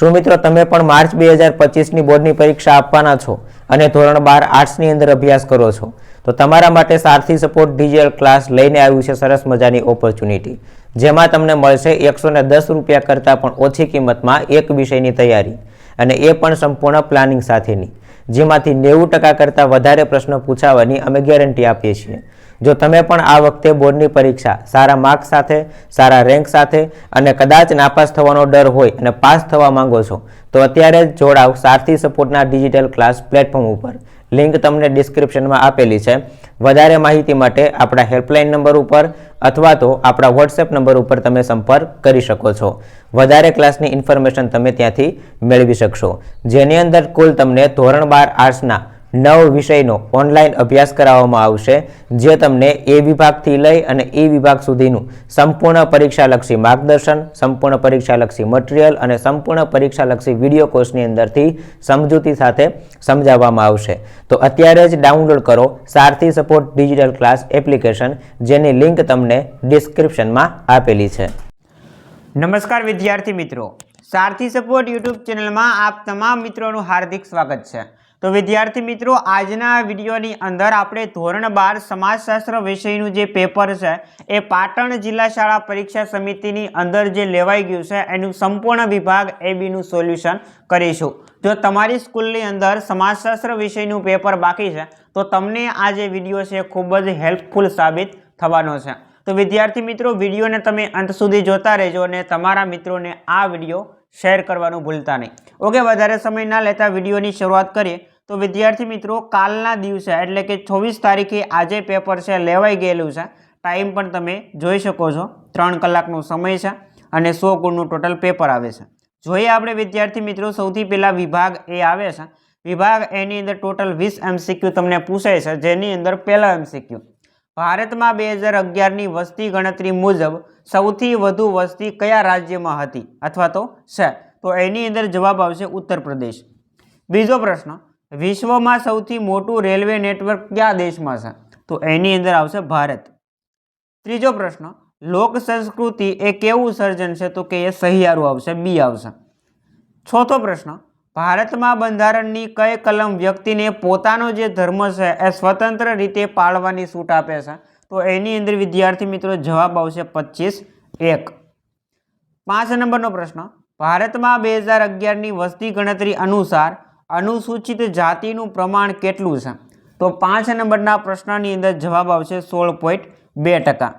શું મિત્રો, તમે પણ માર્ચ બે હજાર પચીસની બોર્ડની પરીક્ષા આપવાના છો અને ધોરણ બાર આર્ટ્સની અંદર અભ્યાસ કરો છો? તો તમારા માટે સારથી સપોર્ટ ડિજિટલ ક્લાસ લઈને આવ્યું છે સરસ મજાની ઓપોર્ચ્યુનિટી. જેમાં તમને મળશે એકસો ને દસ રૂપિયા કરતાં પણ ઓછી કિંમતમાં એક વિષયની તૈયારી અને એ પણ સંપૂર્ણ પ્લાનિંગ સાથેની. જેમાંથી નેવું ટકા કરતાં વધારે પ્રશ્નો પૂછાવાની અમે ગેરંટી આપીએ છીએ. જો તમે પણ આ વખતે બોર્ડની પરીક્ષા, સારા માર્ક્સ સાથે, સારા રેન્ક સાથે અને કદાચ નાપાસ થવાનો ડર હોય અને પાસ થવા માંગો છો, તો અત્યારે જ જોડાવ સારથી સપોર્ટના ડિજિટલ ક્લાસ પ્લેટફોર્મ ઉપર. લિંક તમને ડિસ્ક્રિપ્શનમાં આપેલી છે. વધારે માહિતી માટે આપણા હેલ્પલાઇન નંબર ઉપર અથવા તો આપણા વોટ્સએપ નંબર ઉપર તમે સંપર્ક કરી શકો છો. વધારે ક્લાસની ઇન્ફોર્મેશન તમે ત્યાંથી મેળવી શકશો. જેની અંદર કુલ તમને ધોરણ બાર આર્ટ્સના નવ વિષયનો ઓનલાઈન અભ્યાસ કરાવવામાં આવશે, જે તમને એ વિભાગથી લઈ અને એ વિભાગ સુધીનું સંપૂર્ણ પરીક્ષાલક્ષી માર્ગદર્શન, સંપૂર્ણ પરીક્ષાલક્ષી મટીરિયલ અને સંપૂર્ણ પરીક્ષાલક્ષી વીડિયો કોર્સની અંદરથી સમજૂતી સાથે સમજાવવામાં આવશે. તો અત્યારે જ ડાઉનલોડ કરો Sarathi support digital class application જેની લિંક તમને ડિસ્ક્રિપ્શનમાં આપેલી છે. નમસ્કાર વિદ્યાર્થી મિત્રો. સારથી સપોર્ટ યુટ્યુબ ચેનલમાં આપ તમામ મિત્રોનું હાર્દિક સ્વાગત છે. તો વિદ્યાર્થી મિત્રો, આજના વિડીયોની અંદર આપણે ધોરણ બાર સમાજશાસ્ત્ર વિષયનું જે પેપર છે, એ પાટણ જિલ્લા શાળા પરીક્ષા સમિતિની અંદર જે લેવાઈ ગયું છે, એનું સંપૂર્ણ વિભાગ એ બીનું સોલ્યુશન કરીશું. જો તમારી સ્કૂલની અંદર સમાજશાસ્ત્ર વિષયનું પેપર બાકી છે, તો તમને આ જે વીડિયો છે ખૂબ જ હેલ્પફુલ સાબિત થવાનો છે. તો વિદ્યાર્થી મિત્રો, વિડીયોને તમે અંત સુધી જોતા રહેજો અને તમારા મિત્રોને આ વીડિયો શેર કરવાનું ભૂલતા નહીં. ઓકે વધારે સમય ના લેતા વિડીયોની શરૂઆત કરીએ. તો વિદ્યાર્થી મિત્રો, કાલના દિવસે, એટલે કે છવ્વીસ તારીખે આજે પેપર છે, લેવાઈ ગયેલું છે. ટાઈમ પણ તમે જોઈ શકો છો. ત્રણ કલાકનો સમય છે અને સો ગુણનું ટોટલ પેપર આવે છે. જોઈએ આપણે વિદ્યાર્થી મિત્રો, સૌથી પહેલાં વિભાગ એ આવે છે. વિભાગ એની અંદર ટોટલ વીસ એમસીક્યુ તમને પૂછાય છે, જેની અંદર પહેલા એમસીક્યુ ભારતમાં બે હજાર અગિયારની વસ્તી ગણતરી મુજબ સૌથી વધુ વસ્તી કયા રાજ્યમાં હતી? અથવા તો છે તો એની અંદર જવાબ આવશે ઉત્તર પ્રદેશ બીજો પ્રશ્ન, વિશ્વમાં સૌથી મોટું રેલવે નેટવર્ક કયા દેશમાં છે? તો એની અંદર આવશે ભારત. ત્રીજો પ્રશ્ન, લોક સંસ્કૃતિ એ કેવું સર્જન છે? તો કે એ સહિયારું આવશે, બી આવશે. ચોથો પ્રશ્ન ભારતમાં બંધારણની કઈ કલમ વ્યક્તિને પોતાનો જે ધર્મ છે એ સ્વતંત્ર રીતે પાળવાની છૂટ આપે છે? તો એની અંદર વિદ્યાર્થી મિત્રો જવાબ આવશે પચીસ એક. પાંચ નંબરનો પ્રશ્ન. ભારતમાં બે હજાર અગિયારની વસ્તી ગણતરી અનુસાર અનુસૂચિત જાતિનું પ્રમાણ કેટલું છે? તો પાંચ નંબરના પ્રશ્નની અંદર જવાબ આવશે સોળ પોઈન્ટ બે ટકા.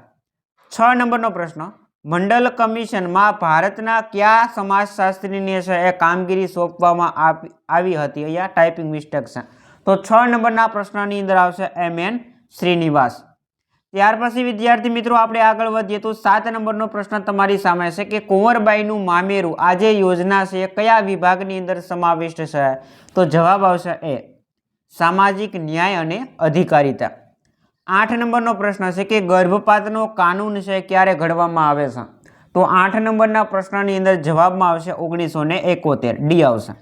છ નંબરનો પ્રશ્ન. મંડલ કમિશનમાં ભારતના કયા સમાજશાસ્ત્રીને છે એ કામગીરી સોંપવામાં આવી હતી? અહીંયા ટાઈપિંગ મિસ્ટેક છે તો છ નંબરના પ્રશ્નની અંદર આવશે એમ એન શ્રીનિવાસ. ત્યાર પછી વિદ્યાર્થી મિત્રો આપણે આગળ વધીએ તો સાત નંબરનો પ્રશ્ન તમારી સામે છે કે કુંવરબાઈનું મામેરું આ જે યોજના છે એ કયા વિભાગની અંદર સમાવિષ્ટ છે? તો જવાબ આવશે એ, સામાજિક ન્યાય અને અધિકારિતા. આઠ નંબરનો પ્રશ્ન છે કે ગર્ભપાતનો કાનૂન છે ક્યારે ઘડવામાં આવે છે? તો આઠ નંબરના પ્રશ્નની અંદર જવાબમાં આવશે ઓગણીસો ને એકોતેર. ડી આવશે.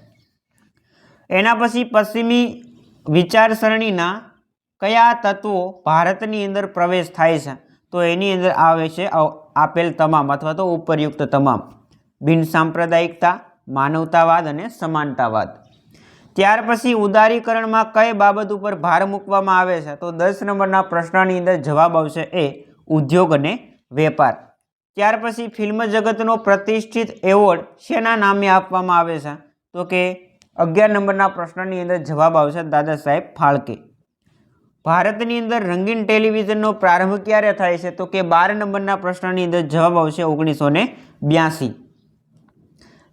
એના પછી પશ્ચિમી વિચારસરણીના કયા તત્વો ભારતની અંદર પ્રવેશ થાય છે? તો એની અંદર આવે છે આપેલ તમામ અથવા તો ઉપરયુક્ત તમામ. બિન સાંપ્રદાયિકતા, માનવતાવાદ અને સમાનતાવાદ. ત્યાર પછી ઉદારીકરણમાં કઈ બાબત ઉપર ભાર મૂકવામાં આવે છે? તો દસ નંબરના પ્રશ્નની અંદર જવાબ આવશે એ, ઉદ્યોગ અને વેપાર. ત્યાર પછી ફિલ્મ જગતનો પ્રતિષ્ઠિત એવોર્ડ શેના નામે આપવામાં આવે છે? તો કે અગિયાર નંબરના પ્રશ્નની અંદર જવાબ આવશે દાદા સાહેબ ફાળકે. ભારતની અંદર રંગીન ટેલિવિઝનનો પ્રારંભ ક્યારે થાય છે? તો કે બાર નંબરના પ્રશ્નની અંદર જવાબ આવશે ઓગણીસો ને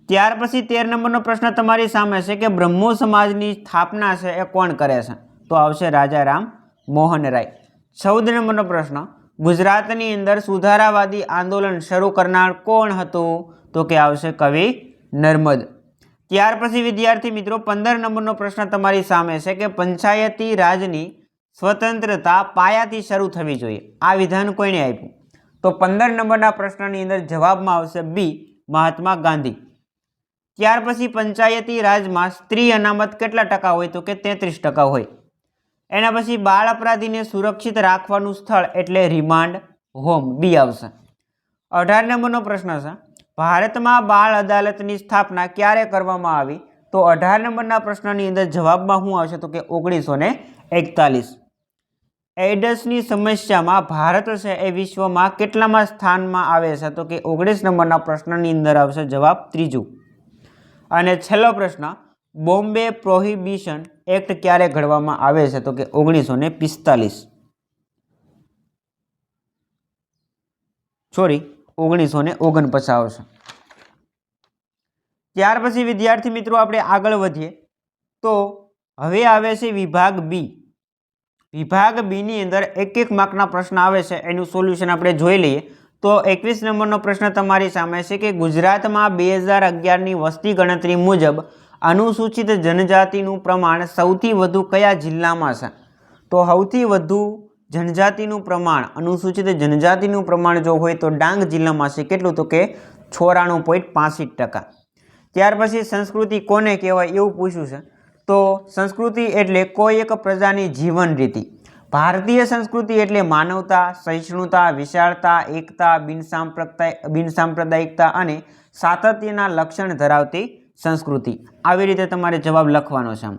ત્યાર પછી તેર નંબરનો પ્રશ્ન તમારી સામે છે કે બ્રહ્મો સમાજની સ્થાપના છે એ કોણ કરે છે? તો આવશે રાજા રામ મોહન રાય. ચૌદ નંબરનો પ્રશ્ન, ગુજરાતની અંદર સુધારાવાદી આંદોલન શરૂ કરનાર કોણ હતું? તો કે આવશે કવિ નર્મદ. ત્યાર પછી વિદ્યાર્થી મિત્રો, પંદર નંબરનો પ્રશ્ન તમારી સામે છે કે પંચાયતી રાજની સ્વતંત્રતા પાયાથી શરૂ થવી જોઈએ. આ વિધાન કોઈને આપ્યું? તો પંદર નંબરના પ્રશ્નની અંદર જવાબમાં આવશે બી મહાત્મા ગાંધી. ત્યાર પછી પંચાયતી રાજમાં સ્ત્રી અનામત કેટલા ટકા હોય તો કે તેત્રીસ ટકા હોય. એના પછી બાળ અપરાધીને સુરક્ષિત રાખવાનું સ્થળ એટલે રિમાન્ડ હોમ બી આવશે. અઢાર નંબરનો પ્રશ્ન છે, ભારતમાં બાળ અદાલતની સ્થાપના ક્યારે કરવામાં આવી? તો અઢાર નંબરના પ્રશ્નની અંદર જવાબમાં શું આવશે તો કે ઓગણીસો ને એકતાલીસ. એડસની સમસ્યામાં ભારત છે એ વિશ્વમાં કેટલામાં સ્થાનમાં આવે છે તો કે ઓગણીસ નંબરના પ્રશ્નની અંદર આવશે જવાબ ત્રીજું. અને છેલ્લો પ્રશ્ન, બોમ્બે પ્રોહિબિશન એક્ટ ક્યારે ઘડવામાં આવે છે? તો કે ઓગણીસો ને પિસ્તાલીસ. સોરી ઓગણીસો ને ઓગણપચાસ. ત્યાર પછી વિદ્યાર્થી મિત્રો આપણે આગળ વધીએ. તો હવે આવે છે વિભાગ બી વિભાગ બીની અંદર એક એક માર્કના પ્રશ્ન આવે છે. એનું સોલ્યુશન આપણે જોઈ લઈએ. તો એકવીસ નંબરનો પ્રશ્ન તમારી સામે છે કે ગુજરાતમાં બે હજાર અગિયારની વસ્તી ગણતરી મુજબ અનુસૂચિત જનજાતિનું પ્રમાણ સૌથી વધુ કયા જિલ્લામાં છે? તો સૌથી વધુ જનજાતિનું પ્રમાણ, અનુસૂચિત જનજાતિનું પ્રમાણ જો હોય તો ડાંગ જિલ્લામાં છે. કેટલું? તો કે છોરાણું પોઈન્ટ પાસઠ ટકા. ત્યાર પછી સંસ્કૃતિ કોને કહેવાય એવું પૂછ્યું છે? તો સંસ્કૃતિ એટલે કોઈ એક પ્રજાની જીવન રીતિ ભારતીય સંસ્કૃતિ એટલે માનવતા, સહિષ્ણુતા, વિશાળતા, એકતા બિનસાંપ્રદાય બિનસાંપ્રદાયિકતા અને સાતત્યના લક્ષણ ધરાવતી સંસ્કૃતિ. આવી રીતે તમારે જવાબ લખવાનો છે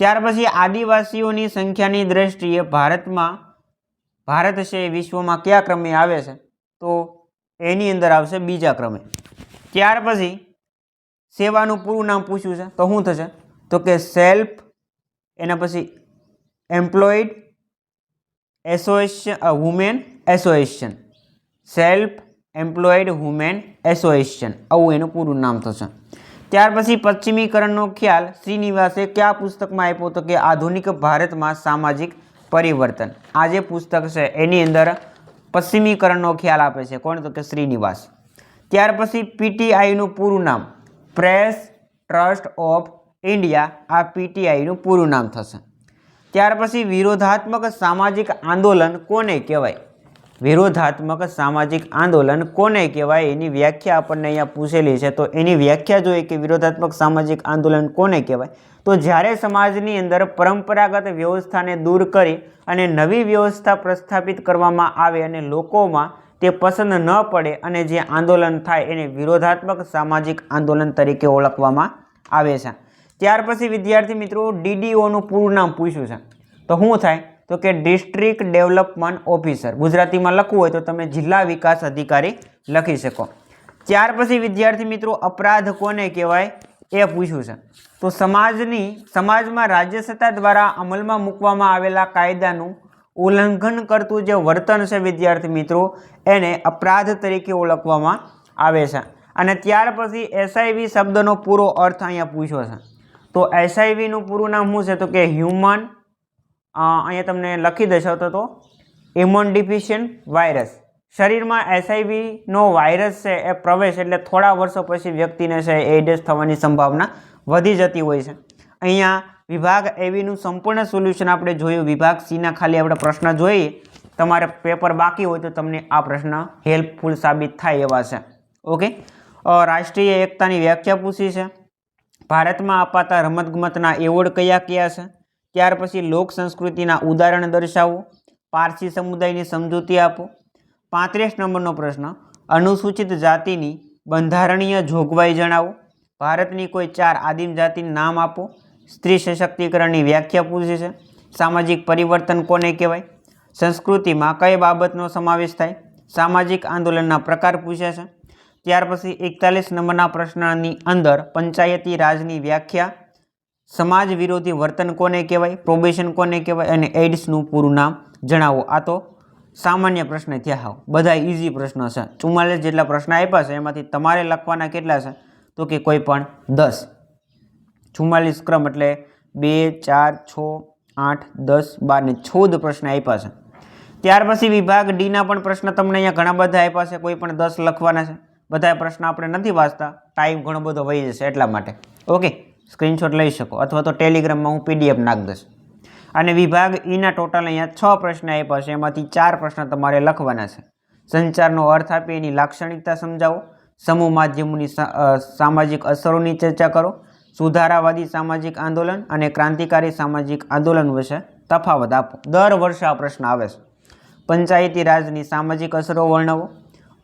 ત્યાર પછી આદિવાસીઓની સંખ્યાની દ્રષ્ટિએ ભારતમાં, ભારત છે વિશ્વમાં કયા ક્રમે આવે છે? તો એની અંદર આવશે બીજા ક્રમે. ત્યાર પછી સેવાનું પૂરું નામ પૂછ્યું છે, તો શું થશે? તો કે સેલ્ફ, એના પછી employed association women association self employed women association આવું એનું પૂરું નામ થશે. ત્યાર પછી પશ્ચિમીકરણનો ખ્યાલ શ્રીનિવાસે કયા પુસ્તકમાં આપ્યો હતો કે આધુનિક ભારતમાં સામાજિક પરિવર્તન? આ જે પુસ્તક છે, એની અંદર પશ્ચિમીકરણનો ખ્યાલ આપે છે. કોણ તો કે શ્રીનિવાસ. ત્યાર પછી પીટીઆઈનું પૂરું નામ. પ્રેસ ટ્રસ્ટ ઓફ ઇન્ડિયા આ પીટીઆઈનું પૂરું નામ થશે. ત્યાર પછી વિરોધાત્મક સામાજિક આંદોલન કોને કહેવાય? વિરોધાત્મક સામાજિક આંદોલન કોને કહેવાય? એની વ્યાખ્યા આપણને અહીંયા પૂછેલી છે. તો એની વ્યાખ્યા જોઈએ કે વિરોધાત્મક સામાજિક આંદોલન કોને કહેવાય? તો જ્યારે સમાજની અંદર પરંપરાગત વ્યવસ્થાને દૂર કરી અને નવી વ્યવસ્થા પ્રસ્થાપિત કરવામાં આવે અને લોકોમાં તે પસંદ ન પડે અને જે આંદોલન થાય એને વિરોધાત્મક સામાજિક આંદોલન તરીકે ઓળખવામાં આવે છે. ત્યાર પછી વિદ્યાર્થી મિત્રો ડીડીઓનું પૂરું નામ પૂછ્યું છે. તો શું થાય? તો કે ડિસ્ટ્રિક્ટ ડેવલપમેન્ટ ઓફિસર ગુજરાતીમાં લખવું હોય તો તમે જિલ્લા વિકાસ અધિકારી લખી શકો. ત્યાર પછી વિદ્યાર્થી મિત્રો અપરાધ કોને કહેવાય? એ પૂછ્યું છે. તો સમાજની, સમાજમાં રાજ્ય સત્તા દ્વારા અમલમાં મૂકવામાં આવેલા કાયદાનું ઉલ્લંઘન કરતું જે વર્તન છે વિદ્યાર્થી મિત્રો, એને અપરાધ તરીકે ઓળખવામાં આવે છે. અને ત્યાર પછી એસઆઈવી શબ્દનો પૂરો અર્થ અહીંયા પૂછ્યો છે. તો એસઆઈવીનું પૂરું નામ શું છે? તો કે હ્યુમન અહીંયા તમને લખી દર્શાવતો તો ઇમ્યુન ડિફિશિયન્ટ વાયરસ શરીરમાં એસઆઈવીનો વાયરસ છે, એ પ્રવેશ એટલે થોડા વર્ષો પછી વ્યક્તિને છે એડ્સ થવાની સંભાવના વધી જતી હોય છે. અહીંયા વિભાગ એવીનું સંપૂર્ણ સોલ્યુશન આપણે જોયું. વિભાગ સીના ખાલી આપણે પ્રશ્ન જોઈએ તમારે પેપર બાકી હોય તો તમને આ પ્રશ્ન હેલ્પફુલ સાબિત થાય એવા છે. ઓકે રાષ્ટ્રીય એકતાની વ્યાખ્યા પૂછી છે. ભારતમાં અપાતા રમતગમતના એવોર્ડ કયા કયા છે? ત્યાર પછી લોક સંસ્કૃતિના ઉદાહરણ દર્શાવો. પારસી સમુદાયની સમજૂતી આપો. પાંત્રીસ નંબરનો પ્રશ્ન. અનુસૂચિત જાતિની બંધારણીય જોગવાઈ જણાવો. ભારતની કોઈ ચાર આદિમ જાતિનું નામ આપો. સ્ત્રી સશક્તિકરણની વ્યાખ્યા પૂછી છે. સામાજિક પરિવર્તન કોને કહેવાય? સંસ્કૃતિમાં કઈ બાબતનો સમાવેશ થાય? સામાજિક આંદોલનના પ્રકાર પૂછ્યા છે. ત્યાર પછી એકતાલીસ નંબરના પ્રશ્નની અંદર પંચાયતી રાજની વ્યાખ્યા, સમાજ વિરોધી વર્તન કોને કહેવાય પ્રોબેશન કોને કહેવાય અને એઇડ્સનું પૂરું નામ જણાવો. આ તો સામાન્ય પ્રશ્ન થયા હાવ. બધા ઇઝી પ્રશ્નો છે. ચુમ્માલીસ જેટલા પ્રશ્ન આપ્યા છે, એમાંથી તમારે લખવાના કેટલા છે? તો કે કોઈ પણ દસ. ચુમ્માલીસ ક્રમ એટલે બે, ચાર, છ, આઠ, દસ, બાર ને ચૌદ પ્રશ્ન આપ્યા છે. ત્યાર પછી વિભાગ ડીના પણ પ્રશ્ન તમને અહીંયા ઘણા બધા આપ્યા છે. કોઈ પણ દસ લખવાના છે. બધા પ્રશ્ન આપણે નથી વાંચતા. ટાઈમ ઘણો બધો વહી જશે એટલા માટે. ઓકે સ્ક્રીનશોટ લઈ શકો. અથવા તો ટેલિગ્રામમાં હું પીડીએફ નાખી દઈશ. અને વિભાગ ઈના ટોટલ અહીંયા છ પ્રશ્ન આપ્યા છે. એમાંથી ચાર પ્રશ્ન તમારે લખવાના છે. સંચારનો અર્થ આપી એની લાક્ષણિકતા સમજાવો. સમૂહ માધ્યમોની સામાજિક અસરોની ચર્ચા કરો. સુધારાવાદી સામાજિક આંદોલન અને ક્રાંતિકારી સામાજિક આંદોલન વિશે તફાવત આપો. દર વર્ષે આ પ્રશ્ન આવે છે. પંચાયતી રાજની સામાજિક અસરો વર્ણવો.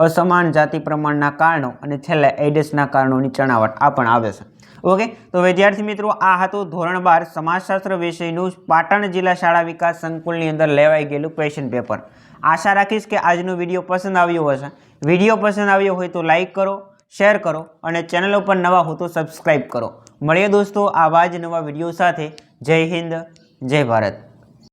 અસમાન જાતિ પ્રમાણના કારણો અને છેલ્લે એડેસના કારણોની ચણાવટ આ પણ આવે છે. ઓકે, તો વિદ્યાર્થી મિત્રો, આ હતું ધોરણ બાર સમાજશાસ્ત્ર વિષયનું પાટણ જિલ્લા શાળા વિકાસ સંકુલની અંદર લેવાઈ ગયેલું ક્વેશ્ચન પેપર આશા રાખીશ કે આજનો વીડિયો પસંદ આવ્યો હશે. વીડિયો પસંદ આવ્યો હોય તો લાઈક કરો શેર કરો અને ચેનલ ઉપર નવા હો તો સબસ્ક્રાઈબ કરો. મળીએ દોસ્તો આવા જ નવા વીડિયો સાથે. જય હિન્દ, જય ભારત.